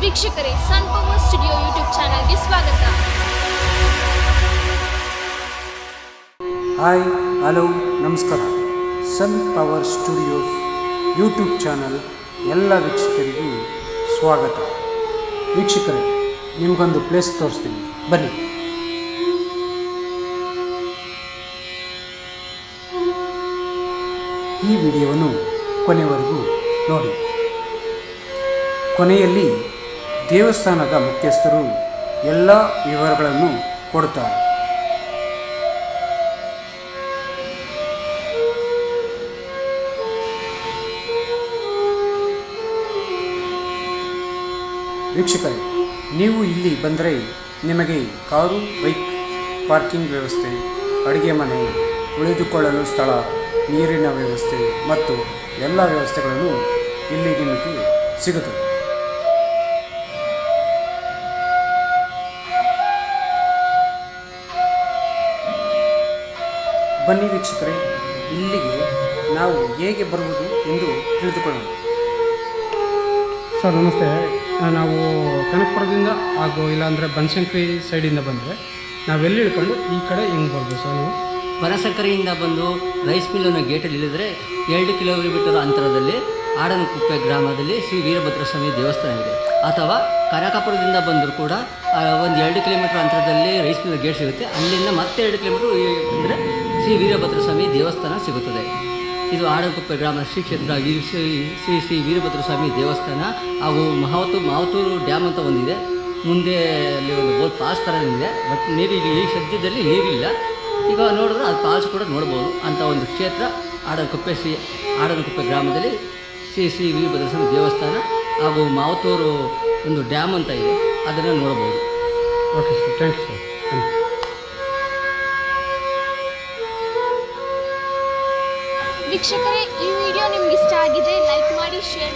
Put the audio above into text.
ವೀಕ್ಷಕರೇ, ಸನ್ power studio YouTube ಚಾನಲ್ಗೆ ಸ್ವಾಗತ. ಹಾಯ್, ಹಲೋ, ನಮಸ್ಕಾರ. Sun power studio YouTube channel ಎಲ್ಲ ವೀಕ್ಷಕರಿಗೂ ಸ್ವಾಗತ. ವೀಕ್ಷಕರೇ, ನಿಮಗೊಂದು ಪ್ಲೇಸ್ ತೋರಿಸ್ತೀನಿ. ಬನ್ನಿ. ಈ ವಿಡಿಯೋವನ್ನು ಕೊನೆವರೆಗೂ ನೋಡಿ. ಕೊನೆಯಲ್ಲಿ ದೇವಸ್ಥಾನದ ಮುಖ್ಯಸ್ಥರು ಎಲ್ಲ ವಿವರಗಳನ್ನು ಕೊಡುತ್ತಾರೆ ವೀಕ್ಷಕರೇ, ನೀವು ಇಲ್ಲಿ ಬಂದರೆ ನಿಮಗೆ ಕಾರು, ಬೈಕ್, ಪಾರ್ಕಿಂಗ್ ವ್ಯವಸ್ಥೆ, ಅಡುಗೆ ಮನೆ, ಉಳಿದುಕೊಳ್ಳಲು ಸ್ಥಳ, ನೀರಿನ ವ್ಯವಸ್ಥೆ ಮತ್ತು ಎಲ್ಲ ವ್ಯವಸ್ಥೆಗಳನ್ನು ಇಲ್ಲಿ ನಿಮಗೆ ಸಿಗುತ್ತದೆ. ಬನ್ನಿ ವೀಕ್ಷಕರೆ ಇಲ್ಲಿಗೆ ನಾವು ಹೇಗೆ ಬರುವುದು ಎಂದು ತಿಳಿದುಕೊಳ್ಳೋಣ. ಸರ್ ನಮಸ್ತೆ. ನಾವು ಕನಕಪುರದಿಂದ ಹಾಗೂ ಇಲ್ಲಾಂದರೆ ಬನಶಂಕರಿ ಸೈಡಿಂದ ಬಂದರೆ ನಾವೆಲ್ಲಿ ಇಳ್ಕೊಂಡು ಈ ಕಡೆ ಹೆಂಗೆ ಬರ್ಬೋದು ಸರ್ ನಾವು? ಬನಸಂಕರಿಯಿಂದ ಬಂದು ರೈಸ್ ಮಿಲ್ಲನ್ನು ಗೇಟಲ್ಲಿ ಇಳಿದರೆ ಎರಡು ಕಿಲೋಮೀಟರ್ ಅಂತರದಲ್ಲಿ ಆಡನಕುಪ್ಪೆ ಗ್ರಾಮದಲ್ಲಿ ಶ್ರೀ ವೀರಭದ್ರ ಸ್ವಾಮಿ ದೇವಸ್ಥಾನವಿದೆ ಅಥವಾ ಕನಕಪುರದಿಂದ ಬಂದರೂ ಕೂಡ ಒಂದು ಎರಡು ಕಿಲೋಮೀಟರ್ ಅಂತರದಲ್ಲಿ ರೈಸ್ ಮಿಲ್ ಗೇಟ್ ಸಿಗುತ್ತೆ. ಅಲ್ಲಿಂದ ಮತ್ತೆ ಎರಡು ಕಿಲೋಮೀಟರ್ ಅಂದರೆ ಶ್ರೀ ವೀರಭದ್ರ ಸ್ವಾಮಿ ದೇವಸ್ಥಾನ ಸಿಗುತ್ತದೆ. ಇದು ಆಡಗುಪ್ಪೆ ಗ್ರಾಮದ ಶ್ರೀ ಕ್ಷೇತ್ರ ಶ್ರೀ ಶ್ರೀ ಶ್ರೀ ವೀರಭದ್ರ ಸ್ವಾಮಿ ದೇವಸ್ಥಾನ. ಹಾಗೂ ಮಹಾವತು ಮಾವತೂರು ಡ್ಯಾಮ್ ಅಂತ ಒಂದಿದೆ. ಮುಂದೆ ಅಲ್ಲಿ ಒಂದು ಬೋಲ್ ಪಾಸ್ ಥರ ಇದೆ ಬಟ್ ನೀರು ಈ ಸದ್ಯದಲ್ಲಿ ನೀರಿಲ್ಲ ಈಗ ನೋಡಿದ್ರೆ ಅದು ಪಾಲ್ಸ್ ಕೂಡ ನೋಡ್ಬೋದು ಅಂತ ಒಂದು ಕ್ಷೇತ್ರ. ಆಡನಕುಪ್ಪೆ ಶ್ರೀ ಆಡನಕುಪ್ಪೆ ಗ್ರಾಮದಲ್ಲಿ ಶ್ರೀ ಶ್ರೀ ವೀರಭದ್ರ ಸ್ವಾಮಿ ದೇವಸ್ಥಾನ ಹಾಗೂ ಮಾವತೂರು ಒಂದು ಡ್ಯಾಮ್ ಅಂತ ಇದೆ. ಅದನ್ನು ನೋಡ್ಬೋದು. Okay sir thank you sir ವೀಕ್ಷಕರೇ ಈ ವಿಡಿಯೋ ನಿಮ್ಗೆ ಇಷ್ಟ ಆಗಿದೆ ಲೈಕ್ ಮಾಡಿ ಶೇರ್